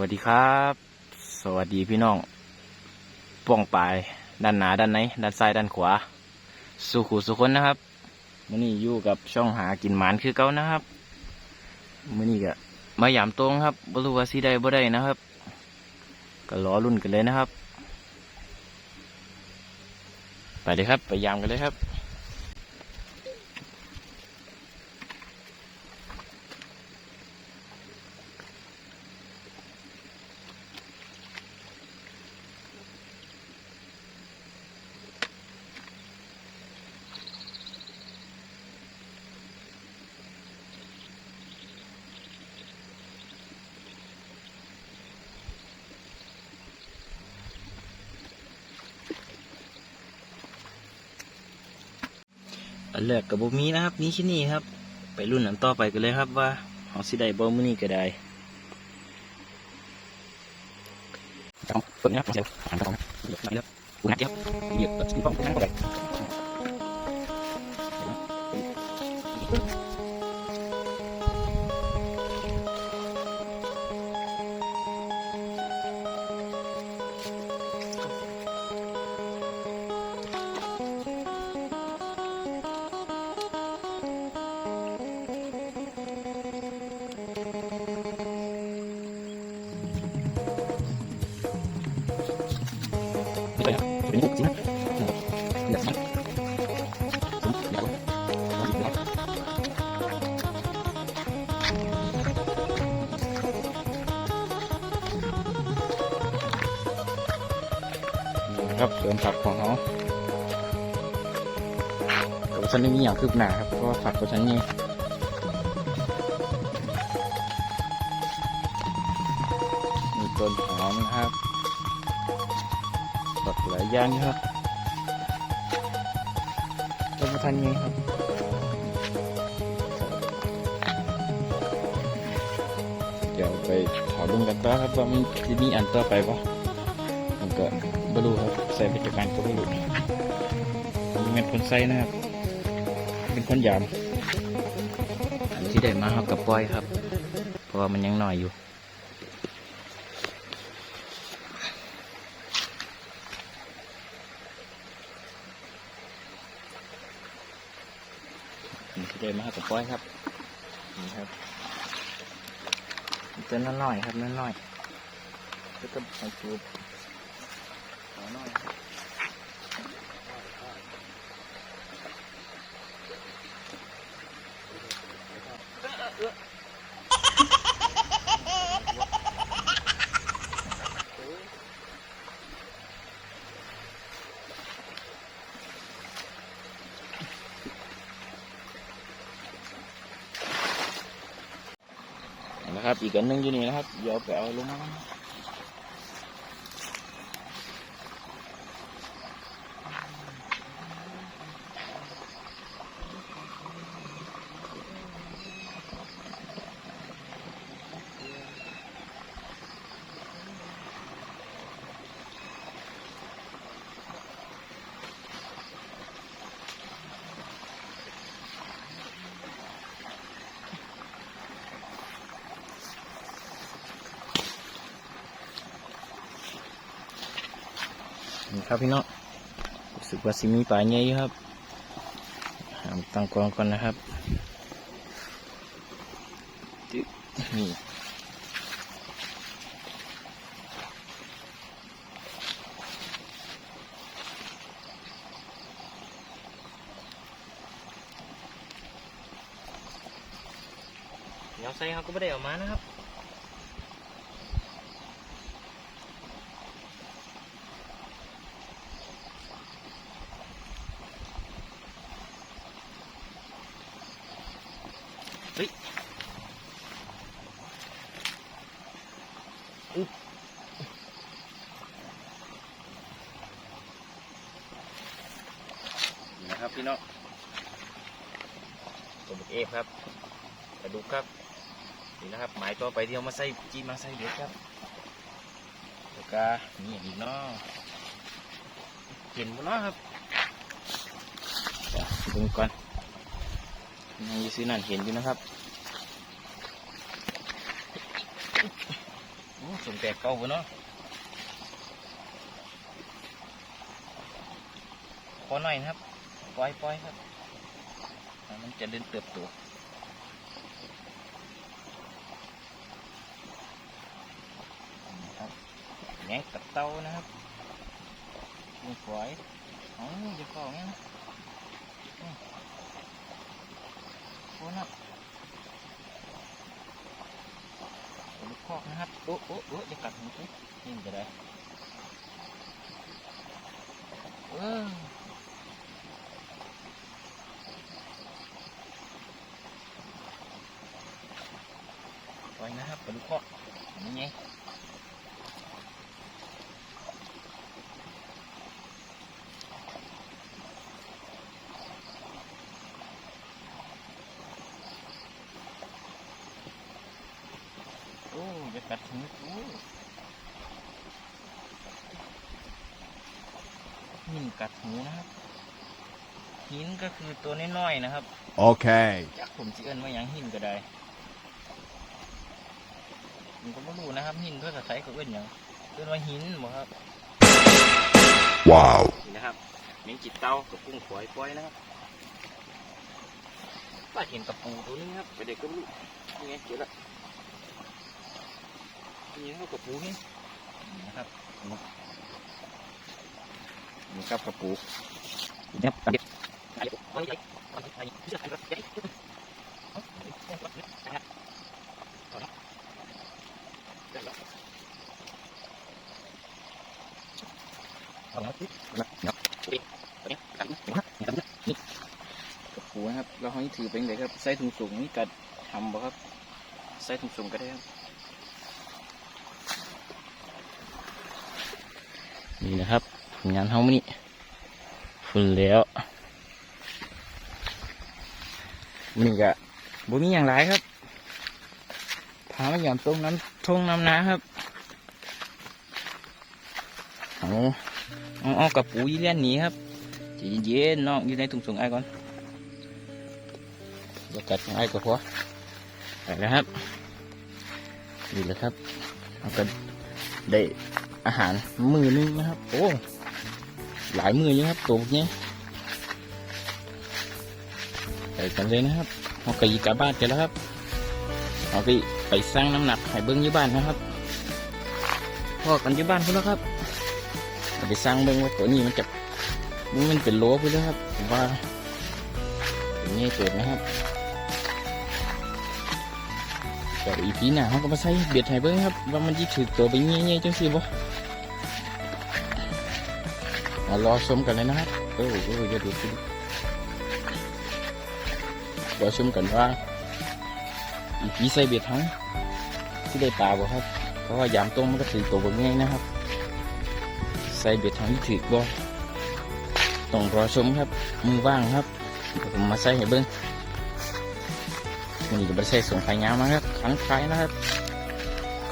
วัสดีครับ สวัสดีพี่น้องป้องปลาย ด้านหนาด้านในด้านซ้ายด้านขวา สุขุสุคนนะครับมื่อนี้อยู่กับช่องหากินหมานคือเก่านะครับมื่อนี้ก็มายามตรงครับบรูว่าสีได้บ่ได้นะครับ ก็รอรุ่นกันเลยนะครับ ไปเลยครับ ไปยามกันเลยครับ อันแรกกับบ่มีนะครับมีที่นี่ครับ ไปรุ่นอันต่อไปกันเลยครับว่าเอาสิได้บ่มื้อนี้ก็ได้ต้องเปิดนะครับเดี๋ยวอ่านต่อนะเดี๋ยวไหนแล้วกูนัดเดียวเหยียบแบบมีป้องกันก็ได้ เป็นมุกสินะเดี๋ยากนะครับเติมผักของเขาแต่ว่าฉันไม่มีอย่างคืบหน้าครับเพราะว่าผักของฉันนี่มีต้นหอมนะครับ ยอย่างอยู่ครับต้นมะทันไงครับเดี๋ยวไปถอดลงกันต่อครับว่ามันจะมีอันต่อไปปะมันก็บรู้ครับใส่ไปจากการก็ไม่รู้ผมเป็นคนใส่นะครับ เป็นคนยามอันที่ได้มาเขากับปล่อยครับ เพราะว่ามันยังน้อยอยู่ ได้มากับป้อยครับนี่ครับจะนน้อยๆครับน้อยๆแล้วก็ใส่จูบขอน้อยครับนะครับ อีกอันนึงอยู่นี่นะครับ เดี๋ยวไปเอาลงมา ครับพี่น้องรู้สึกว่าสิมีปลาใหญ่อยู่ครับหามตั้งกองก่อนนะครับจึ๊บนี่เดี๋ยวใส่เขาก็ไม่ได้ออกมานะครับ นี่นะครับพี่น้องตัวบุกเอฟครับกระดูกครับนี่นะครับ หมายต่อไปที่เอามาใส่จีมาใส่เด็ดครับแล้วก็นี่อีกเนาะเห็นหมดเนาะครับดี๋ยวดูก่อนยังอยี่ซื้อนั่นเห็นอยู่นะครับ น อ้ ส่งแตกเก่าบ่เนาะขอหน่อยนะครับ ปล่อยปล่อยครับ มันจะเดินเติบโตนะครับแหนกกับเต้านะครับกุ้งฝอยอ๋อจะเข้าอย่างนี้นะอืมโอ้นะลูกคอกนะครับ โอ้โอ้โอ้จะกัดหัวสินี่มันจะได้เออปล่อยนะครับปลาลูกคอนี่ไงโอ้จะกัดหูโอ้หินกัดหูนะครับ หินก็คือตัวน้อยๆนะครับ Okay. จักผมสิเอิ้นว่าหยังหินก็ได้ผมก็ไม่รู้นะครับ หินภาษาไทยเขาเอิ้นหยังเอิ้นว่าหินบ่ครับ Wow. นี่นะครับเมงจิตเต้ากับกุ้งฝอยปล่อยนะครับป้าเห็นกระปูตัวนึงครับไปเด็กก็ไม่รู้นี่ไงเจอแล้ว นี่เขากระปูนี่นะครับนี่ครับกระปูนี่ครับกระเด็กไอ้ไอ้ไอ้ไอ้ไอ้เชื่อใครก็ไอ้กับปูนะครับเราให้ถือเป็นเลยครับใส่ถุงสูงนี่กัดทำบ่ครับใส่ถุงสูงก็ได้ครับ นี่นะครับผลงานเฮามื้อนี้ฝุ่นแล้วนี้ก็บ่มีอย่างไรครับพามาหย่อนตรงน้ำทงน้ำนาครับเอาเอาเอกับปูยี่เลี้ยนหนีครับใจเย็นๆน้องอยู่ในถุงสูงไอ้ก่อนจะกัดของไอ้ก็พอไปแล้วครับนี่แหละครับเราก็ได้ อาหารมือนึงนะครับ โอ้หลายมืออยู่ครับตัวนี้ไปกันเลยนะครับเราก็ยีกลับบ้านกันแล้วครับเราไปไปสร้างน้ำหนักให้เบิ้งยี่บ้านนะครับพ่อกันยี่บ้านพุ่นแล้วครับเราไปสร้างเบิ้งว่าตัวนี้มันจะมันเป็นโลพุ่นแล้วครับว่าเป็นไงเกิดนะครับ แต่อีพีหน้าเขาก็มาใส่เบ็ดให้เบิ่งครับ ว่ามันจะถือตัวไปเงี้ยๆจังสิบ่มารอชมกันเลยนะครับเออเอออย่าดูสิรอชมกันว่าอีพีใส่เบ็ดทั้งที่ได้ปลาบ่ครับ เพราะว่ายามต้มมันก็ถือตัวบ่ง่ายนะครับ ใส่เบ็ดทั้งที่ถือบ่ต้องรอชมครับมือว่างครับผมมาใส่ให้เบิ่ง วันนี้จะไปใส่ส่งขายยาวนะครับคันขายนะครับ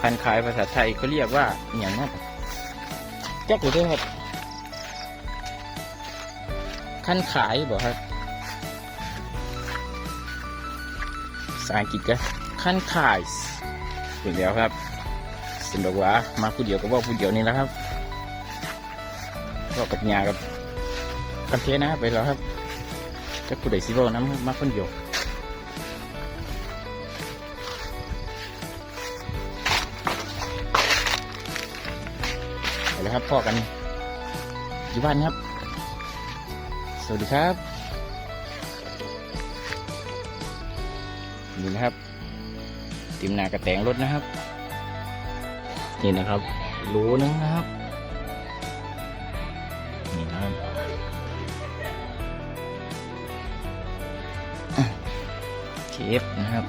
คันขายภาษาไทยเขาเรียกว่าอหย่างนั้นแจ๊กอยู่ด้วยครับคันขายบอกครับภาษาอังกฤษก็คันขายถึงแล้วครับสินบอกว่ามาผู้เดียวก็ว่าผู้เดียวนี่แหละครับก็กับยากับกันเทนะไปแล้วครับจะผู้ใดสิบอกน้ำมาคนเดียว ครับพ่อกันอยู่บ้านครับ สวัสดีครับนี่นะครับ ติมนากระแตงรถนะครับ นี่นะครับรูนึงนะครับ นี่นะครับเชฟนะครับ